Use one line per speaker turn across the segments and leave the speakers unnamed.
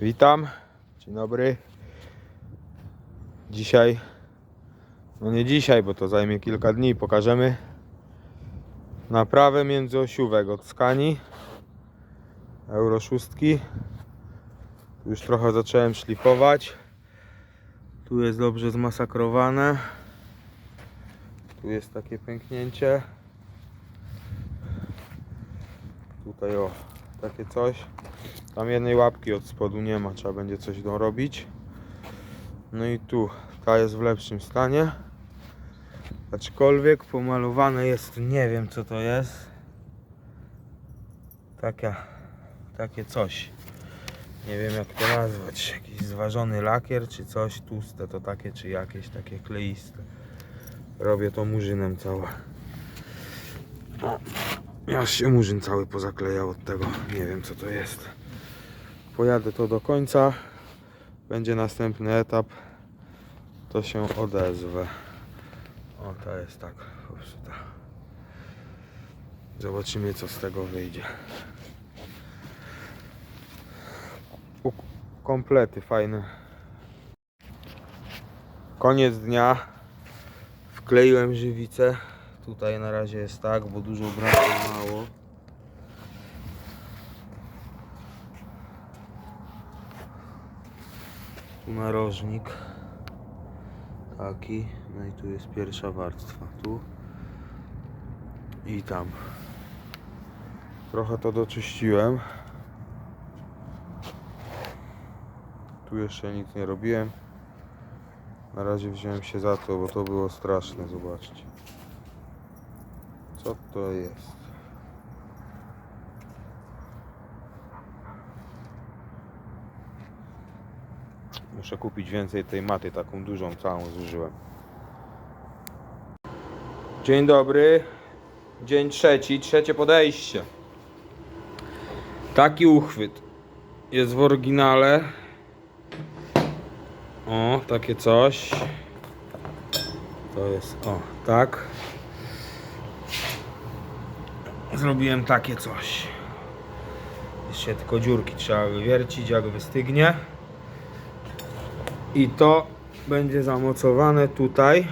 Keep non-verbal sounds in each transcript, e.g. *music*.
Witam, dzień dobry. Dzisiaj, no nie dzisiaj, bo to zajmie kilka dni, pokażemy naprawę międzyosiówek od Skani Euro 6. Tu już trochę zacząłem szlifować. Tu jest dobrze zmasakrowane. Tu jest takie pęknięcie. Tutaj o, takie coś. Tam jednej łapki od spodu nie ma, trzeba będzie coś dorobić. No i tu, ta jest w lepszym stanie. Aczkolwiek pomalowane jest, nie wiem co to jest. Taka, takie coś. Nie wiem jak to nazwać. Jakiś zważony lakier czy coś tłuste to takie, czy jakieś takie kleiste. Robię to murzynem całe. O, Aż się murzyn cały pozaklejał od tego. Nie wiem co to jest. Pojadę to do końca. Będzie następny etap. To się odezwę. O, to jest tak popsuta. Zobaczymy co z tego wyjdzie. U- Komplety fajne. Koniec dnia. Wkleiłem żywicę. Tutaj na razie jest tak, bo dużo braku mało. Narożnik. Taki. No i tu jest pierwsza warstwa. Tu. I tam. Trochę to doczyściłem. Tu jeszcze nic nie robiłem. Na razie wziąłem się za to, bo to było straszne, zobaczcie. Co to jest? Muszę kupić więcej tej maty, taką dużą, całą zużyłem. Dzień dobry. Dzień trzeci, trzecie podejście. Taki uchwyt jest w oryginale. O, takie coś. To jest, o, tak. Zrobiłem takie coś. Jeszcze tylko dziurki trzeba wywiercić, jak wystygnie. I to będzie zamocowane tutaj.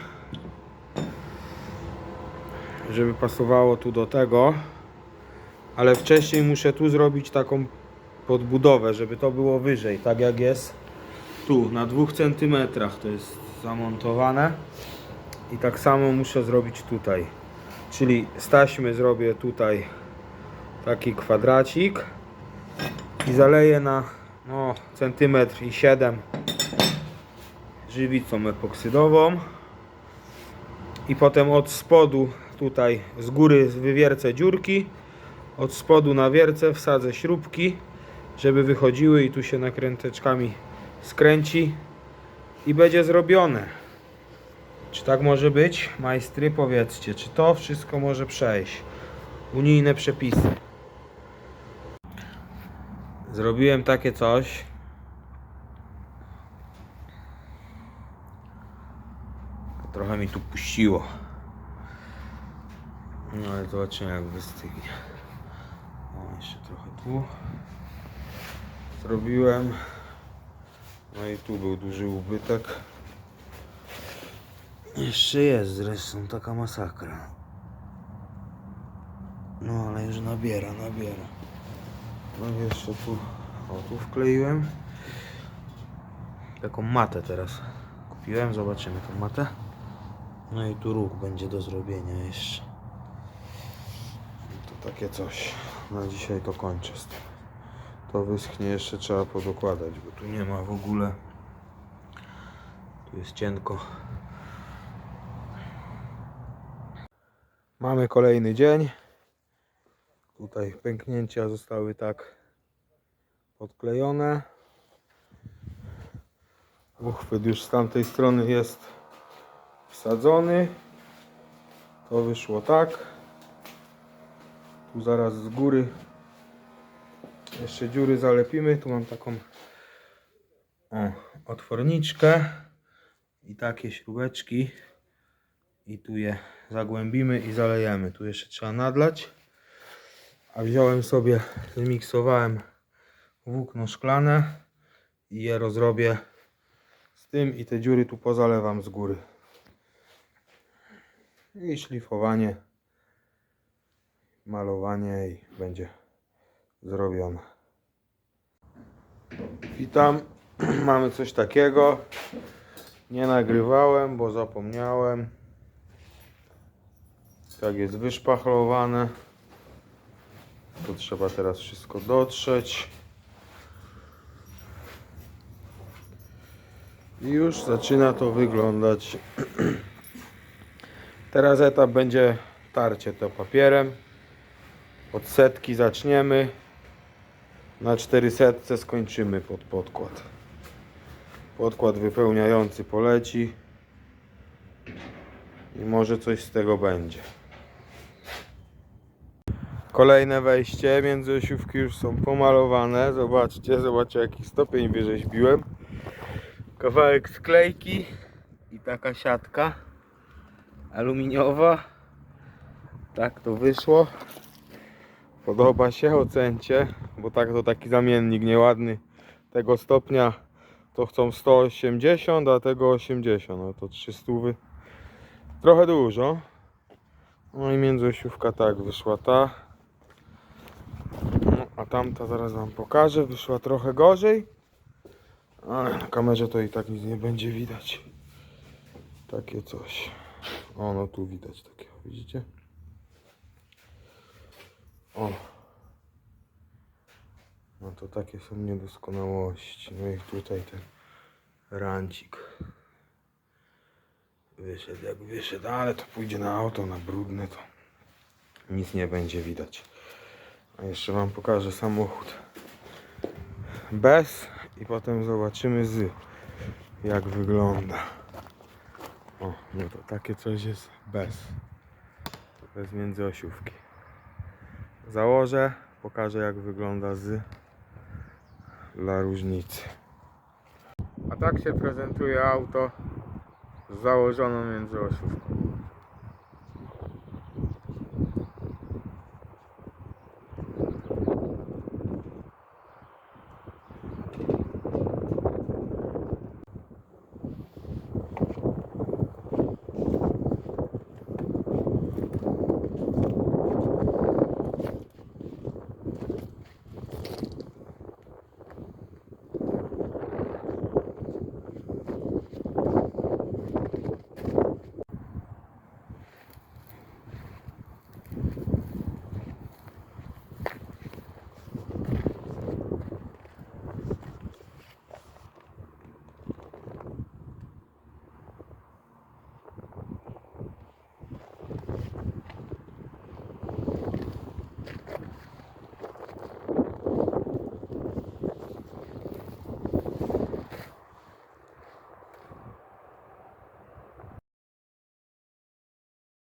Żeby pasowało tu do tego. Ale wcześniej muszę tu zrobić taką podbudowę, żeby to było wyżej, tak jak jest tu, na dwóch centymetrach to jest zamontowane. I tak samo muszę zrobić tutaj. Czyli z taśmy zrobię tutaj taki kwadracik i zaleję na no, centymetr i 7 żywicą epoksydową i potem od spodu tutaj z góry wywiercę dziurki od spodu na wiercę wsadzę śrubki żeby wychodziły i tu się nakręteczkami skręci i będzie zrobione czy tak może być? Majstry, powiedzcie, czy to wszystko może przejść? Unijne przepisy. Zrobiłem takie coś. Trochę mi tu puściło. No ale zobaczymy jak wystygnie. O, jeszcze trochę tu. Zrobiłem. No i tu był duży ubytek. Jeszcze jest zresztą taka masakra. No ale już nabiera, nabiera. No jeszcze tu, o tu wkleiłem. Taką matę teraz kupiłem, zobaczymy tą matę. No i tu róg będzie do zrobienia jeszcze. To takie coś. Na dzisiaj to kończę. To wyschnie jeszcze trzeba podokładać, bo tu nie ma w ogóle. Tu jest cienko. Mamy kolejny dzień. Tutaj pęknięcia zostały tak podklejone. Uchwyt już z tamtej strony jest wsadzony. To wyszło tak. Tu zaraz z góry jeszcze dziury zalepimy. Tu mam taką o, otworniczkę i takie śrubeczki i tu je zagłębimy i zalejemy. Tu jeszcze trzeba nadlać. A wziąłem sobie, zmiksowałem włókno szklane i je rozrobię z tym i te dziury tu pozalewam z góry. I szlifowanie, malowanie i będzie zrobione. Witam, *clears throat* mamy coś takiego. Nie nagrywałem, bo zapomniałem. Tak jest wyszpachlowane. To trzeba teraz wszystko dotrzeć. I już zaczyna to wyglądać. *clears throat* Teraz etap będzie tarcie to papierem. Od setki zaczniemy. Na 400 skończymy pod podkład. Podkład wypełniający poleci. I może coś z tego będzie. Kolejne wejście, międzyosiówki już są pomalowane. Zobaczcie, zobaczcie jaki stopień wyrzeźbiłem. Kawałek sklejki i taka siatka aluminiowa. Tak to wyszło. Podoba się, ocencie, bo tak to taki zamiennik nieładny tego stopnia to chcą 180, a tego 80, no to 300. Trochę dużo. No i międzyosiówka tak wyszła ta. No, a tamta zaraz wam pokażę, wyszła trochę gorzej. Ale na kamerze to i tak nic nie będzie widać. Takie coś. O, no tu widać takiego, widzicie? O. No to takie są niedoskonałości. No i tutaj ten rancik. Wyszedł jak wyszedł, ale to pójdzie na auto, na brudne to nic nie będzie widać. A jeszcze wam pokażę samochód bez i potem zobaczymy z jak wygląda. O, no to takie coś jest bez. Bez międzyosiówki. Założę, pokażę jak wygląda z dla różnicy. A tak się prezentuje auto z założoną międzyosiówką.